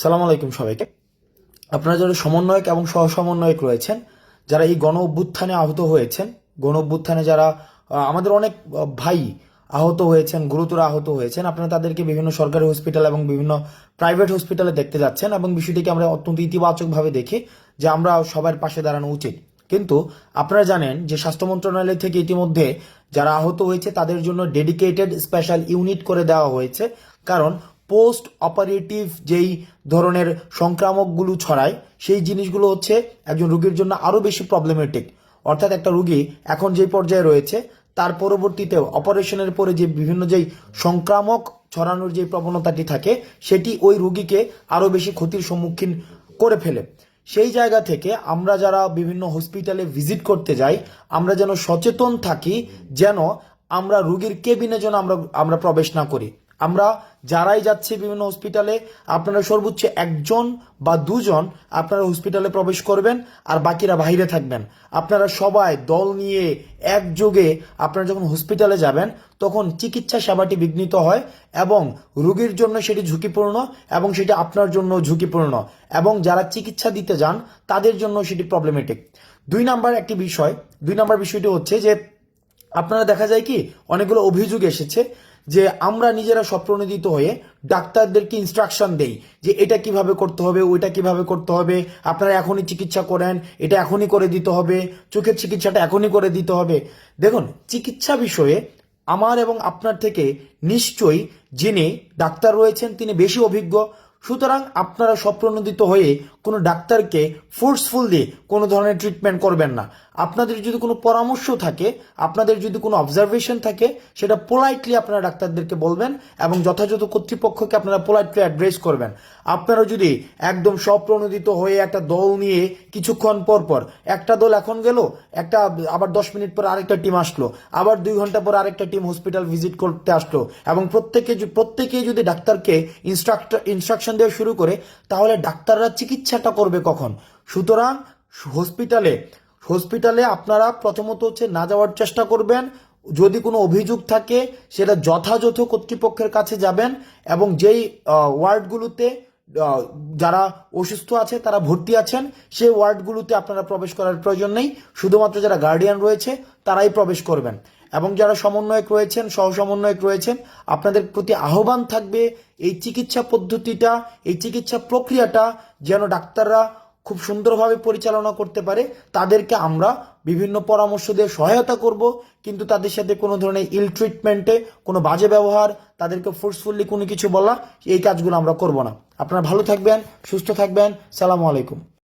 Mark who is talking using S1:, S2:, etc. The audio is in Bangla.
S1: সালাম আলাইকুম সবাইকে। আপনারা যারা সমন্বয়ক এবং সহ সমন্বয়ক রয়েছেন, যারা এই গণ অভ্যুত্থানে আহত হয়েছেন, গণ অভ্যুত্থানে যারা আমাদের অনেক ভাই আহত হয়েছেন, গুরুতর আহত হয়েছেন, আপনারা তাদেরকে বিভিন্ন সরকারি হসপিটাল এবং বিভিন্ন প্রাইভেট হসপিটালে দেখতে যাচ্ছেন এবং বিষয়টিকে আমরা অত্যন্ত ইতিবাচকভাবে দেখি যে আমরা সবার পাশে দাঁড়ানো উচিত। কিন্তু আপনারা জানেন যে স্বাস্থ্য মন্ত্রণালয় থেকে ইতিমধ্যে যারা আহত হয়েছে, তাদের জন্য ডেডিকেটেড স্পেশাল ইউনিট করে দেওয়া হয়েছে। কারণ পোস্ট অপারেটিভ যেই ধরনের সংক্রামকগুলো ছড়ায়, সেই জিনিসগুলো হচ্ছে একজন রোগীর জন্য আরও বেশি প্রবলেমেটিক অর্থাৎ একটা রুগী এখন যে পর্যায়ে রয়েছে, তার পরবর্তীতে অপারেশনের পরে যে বিভিন্ন যেই সংক্রামক ছড়ানোর যে প্রবণতাটি থাকে, সেটি ওই রুগীকে আরও বেশি ক্ষতির সম্মুখীন করে ফেলে। সেই জায়গা থেকে আমরা যারা বিভিন্ন হসপিটালে ভিজিট করতে যাই, আমরা যেন সচেতন থাকি যেন আমরা রুগীর কেবিনে যেন আমরা আমরা প্রবেশ না করি। আমরা যারাই যাচ্ছি বিভিন্ন হসপিটালে আপনারা সর্বোচ্চ একজন বা দুজন আপনারা হসপিটালে প্রবেশ করবেন আর বাকিরা বাইরে থাকবেন। আপনারা সবাই দল নিয়ে একযোগে আপনারা যখন হসপিটালে যাবেন, তখন চিকিৎসা সেবাটি বিঘ্নিত হয় এবং রোগীর জন্য সেটি ঝুঁকিপূর্ণ এবং সেটি আপনার জন্য ঝুঁকিপূর্ণ এবং যারা চিকিৎসা দিতে যান, তাদের জন্য সেটি প্রবলেমেটিক দুই নাম্বার একটি বিষয়, দুই নাম্বার বিষয়টি হচ্ছে যে আপনারা দেখা যায় কি, অনেকগুলো অভিযোগ এসেছে যে আমরা নিজেরা স্বপ্রণোদিত হয়ে ডাক্তারদেরকে ইনস্ট্রাকশন দেই যে এটা কীভাবে করতে হবে, ওইটা কীভাবে করতে হবে, আপনারা এখনই চিকিৎসা করেন, এটা এখনই করে দিতে হবে, চোখের চিকিৎসাটা এখনই করে দিতে হবে। দেখুন, চিকিৎসা বিষয়ে আমার এবং আপনার থেকে নিশ্চয়ই যিনি ডাক্তার রয়েছেন, তিনি বেশি অভিজ্ঞ সুতরাং আপনারা স্বপ্রণোদিত হয়ে কোনো ডাক্তারকে ফোর্সফুল দিয়ে কোনো ধরনের ট্রিটমেন্ট করবেন না। আপনাদের যদি কোনো পরামর্শ থাকে, আপনাদের যদি কোনো অবজারভেশন থাকে, সেটা পোলাইটলি আপনারা ডাক্তারদেরকে বলবেন এবং যথাযথ কর্তৃপক্ষকে আপনারা পোলাইটলি অ্যাড্রেস করবেন। আপনারা যদি একদম স্বপ্রণোদিত হয়ে একটা দল নিয়ে কিছুক্ষণ পর পর, একটা দল এখন গেল, একটা আবার দশ মিনিট পর আরেকটা টিম আসলো, আবার দুই ঘণ্টা পর আরেকটা টিম হসপিটাল ভিজিট করতে আসলো এবং প্রত্যেকে প্রত্যেকেই যদি ডাক্তারকে ইনস্ট্রাক্টর ইনস্ট্রাকশন দেওয়া শুরু করে, তাহলে ডাক্তাররা চিকিৎসাটা করবে কখন? সুতরাং হসপিটালে হসপিটালে আপনারা প্রথমত হচ্ছে না যাওয়ার চেষ্টা করবেন। যদি কোনো অভিযোগ থাকে, সেটা যথাযথ কর্তৃপক্ষের কাছে যাবেন এবং যেই ওয়ার্ডগুলোতে যারা অসুস্থ আছে, তারা ভর্তি আছেন, সেই ওয়ার্ডগুলোতে আপনারা প্রবেশ করার প্রয়োজন নেই। শুধুমাত্র যারা গার্ডিয়ান রয়েছে, তারাই প্রবেশ করবেন। এবং যারা সমন্বয়ক রয়েছেন সহ সমন্বয়ক রয়েছেন, আপনাদের প্রতি আহ্বান থাকবে এই চিকিৎসা পদ্ধতিটা, এই চিকিৎসা প্রক্রিয়াটা যেন ডাক্তাররা খুব সুন্দরভাবে পরিচালনা করতে পারে। তাদেরকে আমরা বিভিন্ন পরামর্শ দিয়ে সহায়তা করব, কিন্তু তাদের সাথে কোনো ধরনের ইল ট্রিটমেন্টে কোনো বাজে ব্যবহার, তাদেরকে ফোর্সফুলি কোনো কিছু বলা, এই কাজগুলো আমরা করব না। আপনারা ভালো থাকবেন, সুস্থ থাকবেন। সালামু আলাইকুম।